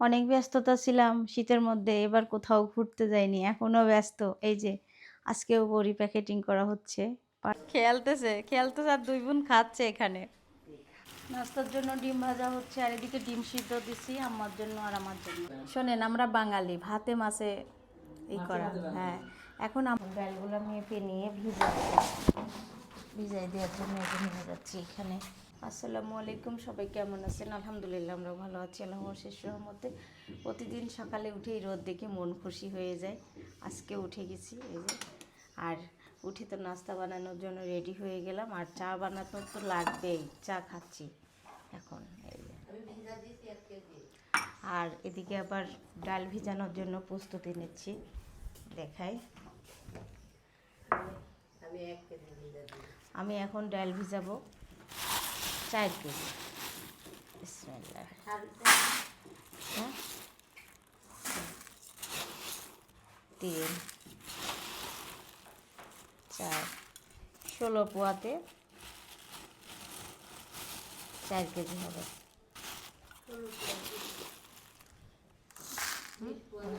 অনেক ব্যস্ততা ছিলাম শীতের মধ্যে এবার কোথাও ঘুরতে যাইনি এখনও ব্যস্ত। এই যে আজকেও বড়ি প্যাকেটিং করা হচ্ছে। খেয়ালতেছে খেয়ালতেছে আর দুই বোন খাচ্ছে এখানে। নাস্তার জন্য ডিম ভাজা হচ্ছে আর এদিকে ডিম সিদ্ধ দিছি আমার জন্য আর আমার জন্য। শোনেন আমরা বাঙালি ভাতে মাছে এই করা হ্যাঁ। এখন আমার ডালগুলো মেপে নিয়ে ভিজাই। ভিজাই দেওয়ার জন্য নিয়ে যাচ্ছি এখানে। আসসালামু আলাইকুম সবাই কেমন আছেন? আলহামদুলিল্লাহ আমরা ভালো আছি আল্লাহর শেষ মধ্যে প্রতিদিন সকালে উঠেই রোদ দেখে মন খুশি হয়ে যায়। আজকে উঠে গেছি এই যে। আর উঠে তো নাস্তা বানানোর জন্য রেডি হয়ে গেলাম আর চা বানাতে তো লাগবেই চা খাচ্ছি এখন এই যে। আর এদিকে আবার ডাল ভিজানোর জন্য প্রস্তুতি নিচ্ছি দেখাই। আমি এখন ডাল ভিজাবো। চার কেজি। হ্যাঁ? তিন চার ষোলো পোয়াতে চার কেজি হবে।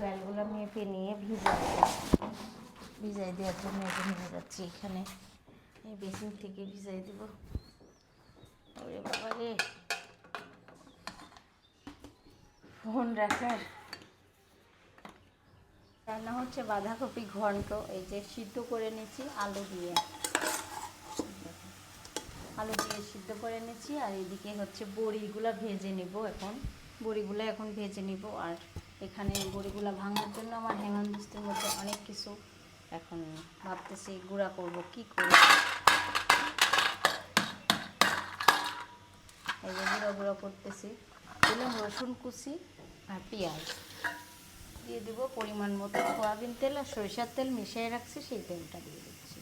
ডালগুলো মেপে নিয়ে ভিজাই ভিজাই দেওয়ার জন্য এটা নিয়ে যাচ্ছি এখানে। এই বেসিন থেকে ভিজাই দেব। ফোন রাখার। রান্না হচ্ছে বাঁধাকপি ঘন্ট, এই যে সিদ্ধ করে নিয়েছি, আলু দিয়ে। আলু দিয়ে সিদ্ধ করে নিয়েছি, আর এদিকে হচ্ছে বড়িগুলো ভেজে নিব এখন। বড়িগুলো এখন ভেজে নিব, আর এখানে বড়িগুলো ভাঙার জন্য আমার হেমানদিস্তের মধ্যে অনেক কিছু এখন ভাবতেছি, গুঁড়া করব, কি করব? গুঁড়ো গুঁড়ো করতেছি। দিলাম রসুন কুচি আর পেঁয়াজ। দিয়ে দিব পরিমাণ মতো সয়াবিন তেল আর সরিষার তেল মিশিয়ে রাখছি, সেই তেলটা দিয়ে দিচ্ছি।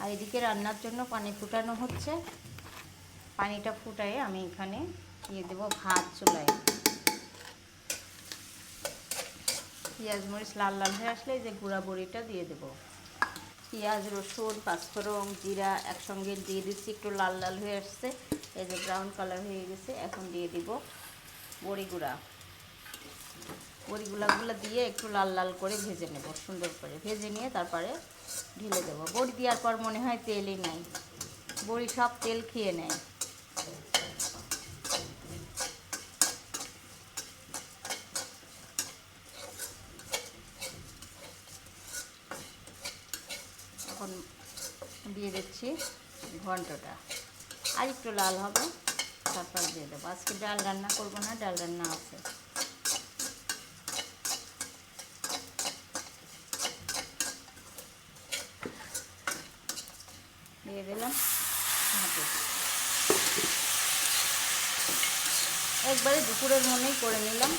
আর এদিকে রান্নার জন্য পানি ফুটানো হচ্ছে। পানিটা ফুটায় আমি এখানে দিয়ে দেবো ভাত চুলায়। পেঁয়াজ মরিচ লাল লাল হয়ে আসলে যে গুঁড়া বড়িটা দিয়ে দেবো। পেঁয়াজ, রসুন, পাঁচফোড়ন, জিরা একসঙ্গে দিয়ে দিচ্ছি, একটু লাল লাল হয়ে আসছে। এই যে ব্রাউন কালার হয়ে গেছে, এখন দিয়ে দিব বড়ি গুঁড়া। বড়ি বড়িগুলাগুলো দিয়ে একটু লাল লাল করে ভেজে নেব, সুন্দর করে ভেজে নিয়ে তারপরে ঢেলে দেবো। বড়ি দেওয়ার পর মনে হয় তেলই নাই। বড়ি সব তেল খেয়ে নেয়। এখন দিয়ে দিচ্ছি ঘন্টটা। আর একটু লাল হবে, তারপর দিয়ে দেবো। আজকে ডাল রান্না করব না, ডাল রান্না আছে। দিয়ে দিলাম একবারে দুপুরের মনেই করে নিলাম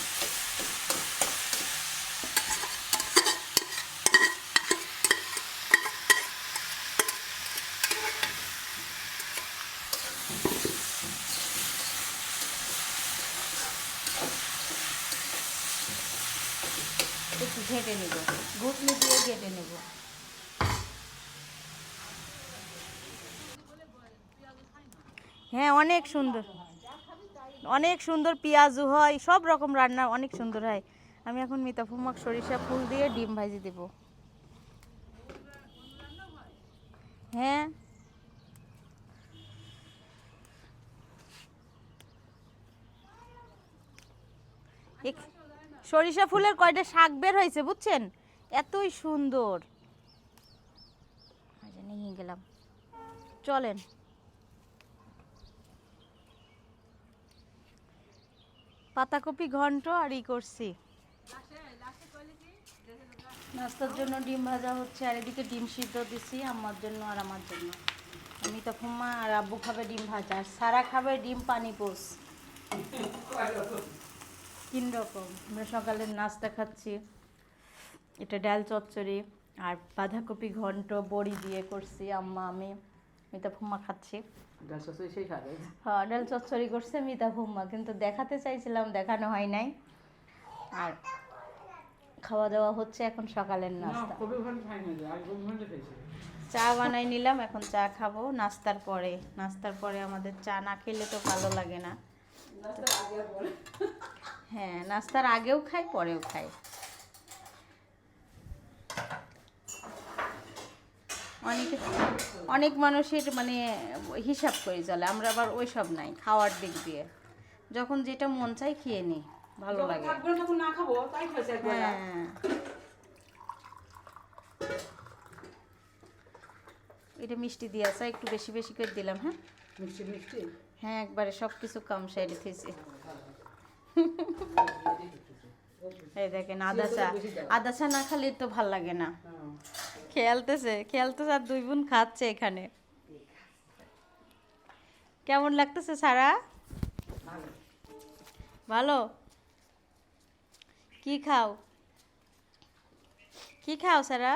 একটু ঘেটে নেব ঘুটনি দিয়ে ঘেটে নেব হ্যাঁ অনেক সুন্দর। অনেক সুন্দর পেঁয়াজু হয়, সব রকম রান্না অনেক সুন্দর হয়। আমি এখন মিতা ফুমাক সরিষা ফুল দিয়ে ডিম ভাজি দেব। হ্যাঁ? সরিষা ফুলের কয়টা শাক বের হয়েছে বুঝছেন? এতই সুন্দর। নিয়ে গেলাম। চলেন। পাতাকপি ঘন্ট আর ই করছি। নাস্তার জন্য ডিম ভাজা হচ্ছে, আর এদিকে ডিম সিদ্ধ দিছি আমার জন্য আর আমার জন্য। আমি তখন মা আর আব্বু খাবে ডিম ভাজা, আর সারা খাবে ডিম পানি পোস। তিন রকম। আমরা সকালের নাস্তা খাচ্ছি। এটা ডাল চচ্চড়ি আর বাঁধাকপি ঘন্ট, বড়ি দিয়ে করছি, আম্মা, আমি মিতা ফুম্মা খাচ্ছি। সেই সাথে হ্যাঁ ডাল চচ্চড়ি করছে মিতা ফুম্মা কিন্তু দেখাতে চাইছিলাম দেখানো হয় নাই। আর খাওয়া দাওয়া হচ্ছে এখন সকালের নাস্তা। চা বানাই নিলাম এখন চা খাব নাস্তার পরে। নাস্তার পরে আমাদের চা না খেলে তো ভালো লাগে না। হ্যাঁ নাস্তার আগেও খাই পরেও খাই অনেকে অনেক মানুষের মানে হিসাব করে চলে আমরা আবার ওই সব নাই খাওয়ার দিক দিয়ে। যখন যেটা মন চাই খেয়ে নিই ভালো লাগে। হ্যাঁ। এটা মিষ্টি দিয়ে আছে একটু বেশি বেশি করে দিলাম হ্যাঁ? মিষ্টি মিষ্টি? হ্যাঁ একবারে সব কিছু কম সাইডে থেছি এই দেখেন আদা চা। আদা চা না খালি তো ভালো লাগে না। হ্যাঁ। খেলতেছে খেলতেছে আর দুই বোন খাচ্ছে এখানে। কেমন লাগতেছে সারা? ভালো। ভালো? কি খাও? কি খাও সারা?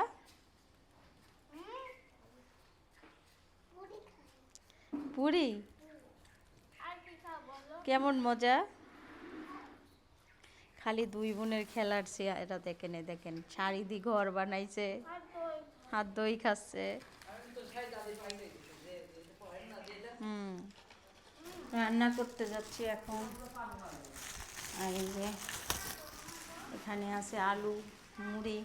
পুরি। কেমন মজা? খালি দুই বোনের খেলার এটা দেখেন এ দেখেন, শাড়ি ঘর বানাইছে, হাত দই খাচ্ছে। হুম, রান্না করতে যাচ্ছি এখন। আর এই যে, এখানে আছে আলু, মুড়ি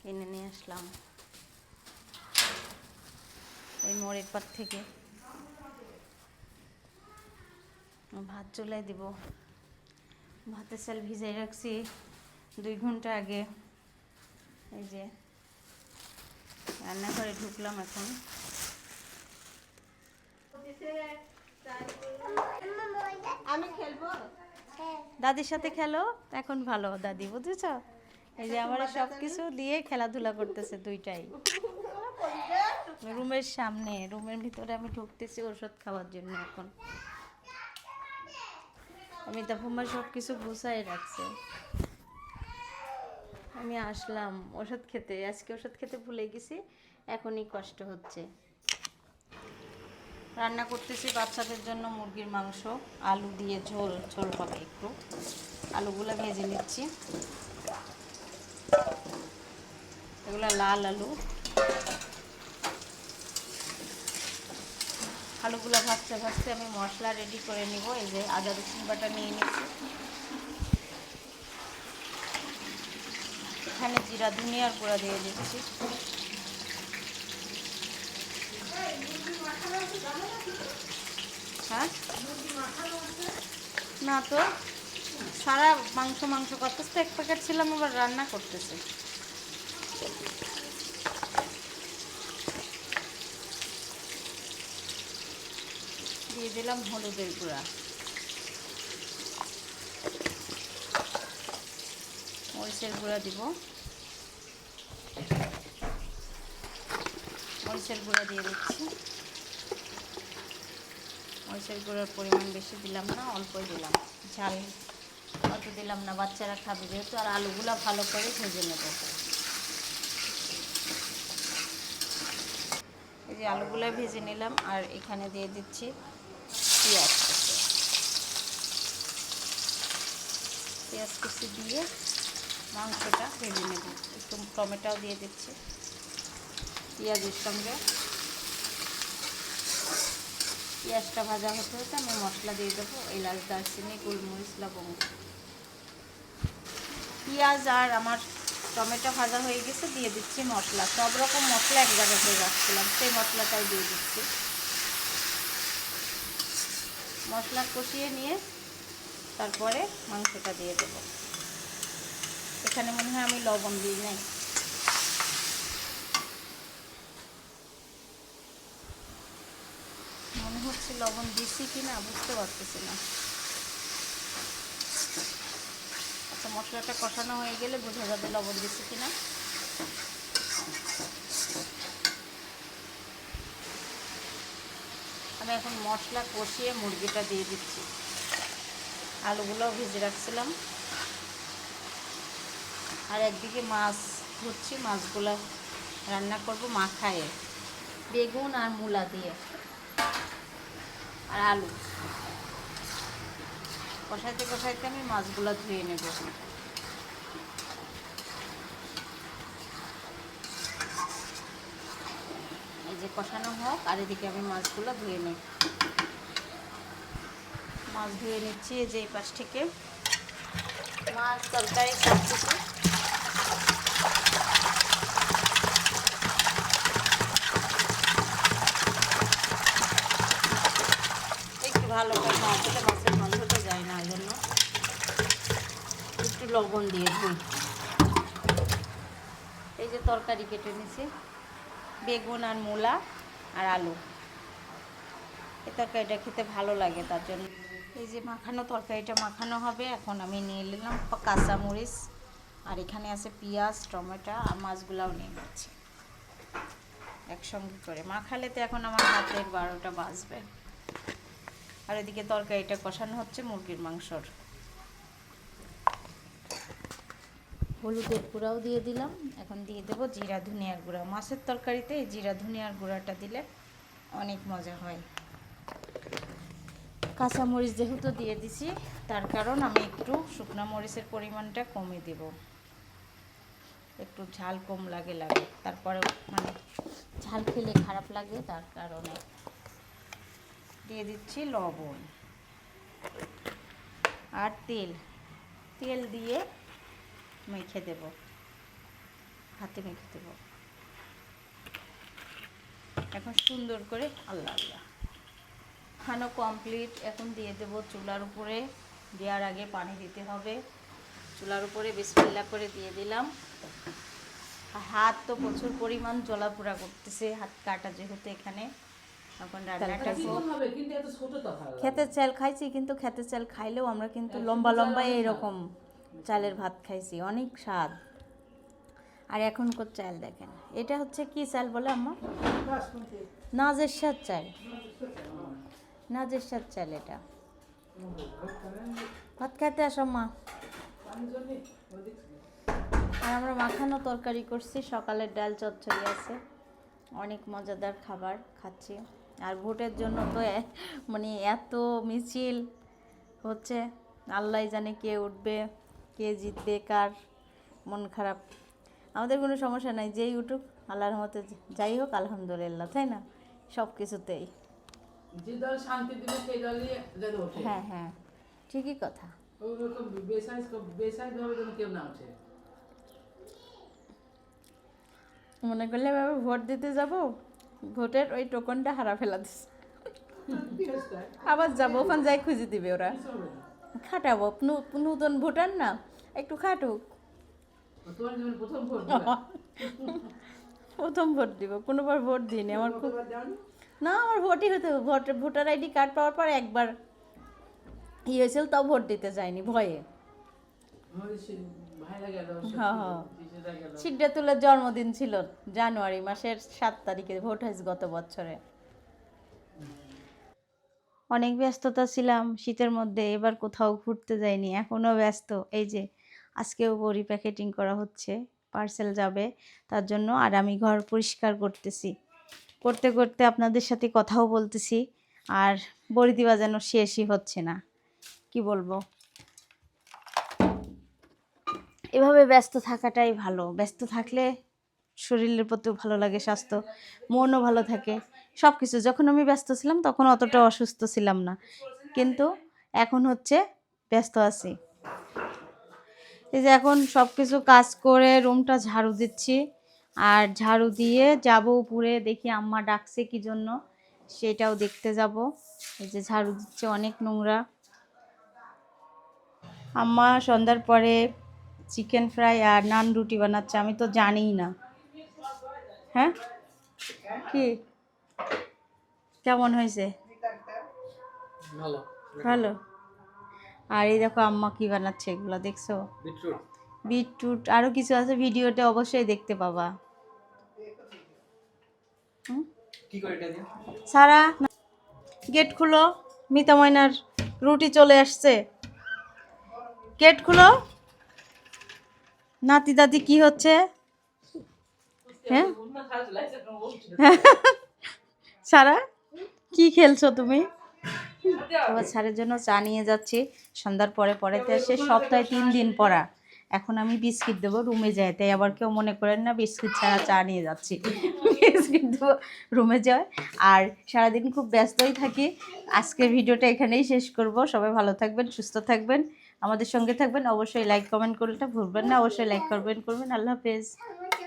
কিনে নিয়ে আসলাম। এই মোড়ের পার থেকে। ভাত চুলাই দিব। ভাতের চাল ভিজাই রাখছি দুই ঘণ্টা আগে। এই যে রান্নাঘরে ঢুকলাম এখন। আমি খেলব? দাদির সাথে খেলো এখন ভালো দাদি বুঝেছ? এই যে আমার সব কিছু দিয়ে খেলাধুলা করতেছে দুইটাই। রুমের সামনে রুমের ভিতরে আমি ঢুকতেছি ওষুধ খাওয়ার জন্য এখন। অমিতাভ কুমার সব কিছু গুছাই রাখছে। আমি আসলাম ওষুধ খেতে। আজকে ওষুধ খেতে ভুলে গেছি, এখনই কষ্ট হচ্ছে। রান্না করতেছি বাচ্চাদের জন্য মুরগির মাংস, আলু দিয়ে ঝোল ঝোল হবে একটু। আলুগুলো ভেজে নিচ্ছি। এগুলো লাল আলু। আলুগুলো ভাজতে ভাজতে আমি মশলা রেডি করে নিব। এই যে আদা রসুন বাটা নিয়ে নিচ্ছি। এখানে জিরা, ধনিয়ার গুঁড়া দিয়ে দিচ্ছি। হ্যাঁ? না তো, সারা মাংস মাংস করতেছে এক প্যাকেট ছিলাম, আবার রান্না করতেছে। দিয়ে দিলাম হলুদের গুঁড়া। মরিচের গুঁড়া দিব। মরিচের গুঁড়া দিয়ে দিচ্ছি। মরিচের গুঁড়ার পরিমাণ বেশি দিলাম না, অল্পই দিলাম। ঝাল অত দিলাম না, বাচ্চারা খাবে যেহেতু, আর আলুগুলো ভালো করে ভেজে নেব। এই যে আলুগুলো ভেজে নিলাম, আর এখানে দিয়ে দিচ্ছি পেঁয়াজ কুচি পেঁয়াজ কুচি দিয়ে মাংসটা ভেজে নেব। একটু টমেটোও দিয়ে দিচ্ছি। পেঁয়াজের সঙ্গে পেঁয়াজটা ভাজা হতে হতে আমি মশলা দিয়ে দেবো, এলাচ, দারচিনি, গোলমরিচ, লবঙ্গ। পেঁয়াজ আর আমার টমেটো ভাজা হয়ে গেছে, দিয়ে দিচ্ছি মশলা। সব রকম মশলা এক জায়গায় হয়ে রাখছিলাম, সেই মশলাটাই দিয়ে দিচ্ছি। মশলা কষিয়ে নিয়ে তারপরে মাংসটা দিয়ে দেব। এখানে মনে হয় আমি লবণ দিই নাই। মনে হচ্ছে লবণ দিচ্ছি কি না বুঝতে পারতেছি না। আচ্ছা মশলাটা কষানো হয়ে গেলে বোঝা যাবে লবণ দিচ্ছি কি না আমি এখন মশলা কষিয়ে মুরগিটা দিয়ে দিচ্ছি। আলুগুলোও ভেজে রাখছিলাম। আর একদিকে মাছ ধরছি, মাছগুলো রান্না করব মাখায়ে। বেগুন আর মূলা দিয়ে। আর আলু। কষাইতে কষাইতে আমি মাছগুলো ধুয়ে নেব। এই যে কষানো হোক, আর এদিকে আমি মাছগুলো ধুয়ে নিই। মাছ ধুয়ে নিচ্ছি এই যে এই পাশ থেকে। মাছ, তরকারি সব একটু ভালো করে মাছটা মাছের গন্ধটা যায় না, ওই জন্য একটু লবণ দিয়ে ধুই। এই যে তরকারি কেটে নিছি। বেগুন আর মূলা আর আলু। এই তরকারিটা খেতে ভালো লাগে তার জন্য। এই যে মাখানো তরকারিটা মাখানো হবে, এখন আমি নিয়ে নিলাম কাঁচামরিচ আর এখানে আছে পেঁয়াজ, টমেটো আর মাছগুলাও নিয়ে নিচ্ছি। একসঙ্গে করে। মাখালে তো এখন আমার হাতের বারোটা বাজবে। আর এদিকে তরকারিটা কষানো হচ্ছে মুরগির মাংসর। হলুদের গুঁড়াও দিয়ে দিলাম। এখন দিয়ে দেবো জিরা, ধনিয়ার গুঁড়া। মাছের তরকারিতে এই জিরা, ধনিয়ার গুঁড়াটা দিলে অনেক মজা হয়। কাঁচা মরিচ যেহেতু দিয়ে দিছি, তার কারণ আমি একটু শুকনো মরিচের পরিমাণটা কমে দেব। একটু ঝাল কম লাগে লাগে তারপরে মানে ঝাল খেলে খারাপ লাগে, তার কারণে। দিয়ে দিচ্ছি লবণ আর তেল। তেল দিয়ে মেখে দেব। হাতে মেখে দেব। এখন সুন্দর করে আল্লাহ আল্লাহ। খানো কমপ্লিট এখন দিয়ে দেব চুলার উপরে। দেওয়ার আগে পানি দিতে হবে। চুলার উপরে বিসমিল্লা করে দিয়ে দিলাম। আর হাত তো প্রচুর পরিমাণ জলাপোড়া করতেছে। হাত কাটা যেহেতু এখানে। এখন রান্নাটা চিকন হবে কিন্তু এত ছোট তো ভালো লাগে। চাল খাইছি কিন্তু খেতের চাল খাইলেও আমরা কিন্তু লম্বা লম্বা এরকম চালের ভাত খাইছি, অনেক স্বাদ। আর এখনকার চাল দেখেন, এটা হচ্ছে কি চাল বলে আম্মা? বাসমতি। নাজের স্বাদ চাল। নাজের স্বাদ চাল এটা। ভাত খাইতে আসো, মা। আর আমরা মাখানো তরকারি করছি, সকালের ডাল চচ্চড়ি আছে। অনেক মজাদার খাবার খাচ্ছি। আর ভোটের জন্য তো মানে এত মিছিল হচ্ছে আল্লাহ জানে কে উঠবে। কে জিতবে কার মন খারাপ। আমাদের কোনো সমস্যা নাই যেই উঠুক আল্লাহর মতে যাই হোক আলহামদুলিল্লাহ তাই না? সব কিছুতেই যে দল শান্তি দিবে সেই দলই যেন ওঠে হ্যাঁ হ্যাঁ ঠিকই কথা। ওরকম বেসাইজ বেসাইজ যেন কেউ না ওঠে। মনে করলে এভাবে ভোট দিতে যাব ভোটের ওই টোকনটা হারা ফেলা দিস আবার যাব ওখান যাই খুঁজে দিবে ওরা। খাটাবো। নতুন ভোটার না? একটু খাটুক। প্রথম ভোট দিবা। কোনোবার ভোট দিইনি। আমার খুব না আমার ভোটই হতে ভোট ভোটার আইডি কার্ড পাওয়ার পর একবার ই হয়েছিল তাও ভোট দিতে যায়নি ভয়ে। গেল হ্যাঁ, হ্যাঁ। জন্মদিন ছিল জানুয়ারি মাসের সাত তারিখে ভোট হয়েছে গত বছরে। অনেক ব্যস্ততা ছিলাম শীতের মধ্যে, এবার কোথাও ঘুরতে যাইনি এখনও ব্যস্ত। এই যে, আজকেও বড়ি প্যাকেটিং করা হচ্ছে, পার্সেল যাবে, তার জন্য আর আমি ঘর পরিষ্কার করতেছি। করতে করতে আপনাদের সাথে কথাও বলতেছি, আর বড়ি দিবা যেন শেষই হচ্ছে না, কি বলব? এভাবে ব্যস্ত থাকাটাই ভালো। ব্যস্ত থাকলে শরীরের প্রতিও ভালো লাগে, স্বাস্থ্য, মনও ভালো থাকে। সব কিছু যখন আমি ব্যস্ত ছিলাম, তখন অতটা অসুস্থ ছিলাম না। কিন্তু এখন হচ্ছে ব্যস্ত আছি। এই যে এখন সব কিছু কাজ করে রুমটা ঝাড়ু দিচ্ছি। আর ঝাড়ু দিয়ে যাব উপরে, দেখি আম্মা ডাকছে কি জন্য, সেটাও দেখতে যাব। এই যে ঝাড়ু দিচ্ছে অনেক নোংরা। আম্মা সন্ধ্যার পরে চিকেন ফ্রাই আর নান রুটি বানাচ্ছে, আমি তো জানিই না। হ্যাঁ? কি? কেমন হয়েছে? ভালো। আর এই দেখো আম্মা কি বানাচ্ছে এগুলো দেখছ? বিটরুট। আরও কিছু আছে ভিডিওতে অবশ্যই দেখতে পাবা। সারা গেট খুলো মিতা ময়নার রুটি চলে আসছে। গেট খুলো। নাতি দাদি কি হচ্ছে? হ্যাঁ? সারা, কি খেলছো তুমি? আবার স্যারের জন্য চা নিয়ে যাচ্ছি। সন্ধ্যার পরে পরেতে আসে সপ্তাহে তিন দিন পড়া। এখন আমি বিস্কিট দেবো রুমে যাই। তাই আবার কেউ মনে করেন না, বিস্কিট ছাড়া চা নিয়ে যাচ্ছি। বিস্কিট দেবো রুমে যাই। আর সারাদিন খুব ব্যস্তই থাকি। আজকের ভিডিওটা এখানেই শেষ করব। সবাই ভালো থাকবেন, সুস্থ থাকবেন। আমাদের সঙ্গে থাকবেন। অবশ্যই লাইক কমেন্ট করতে ভুলবেন না। অবশ্যই লাইক করবেন করবেন। আল্লাহ হাফেজ।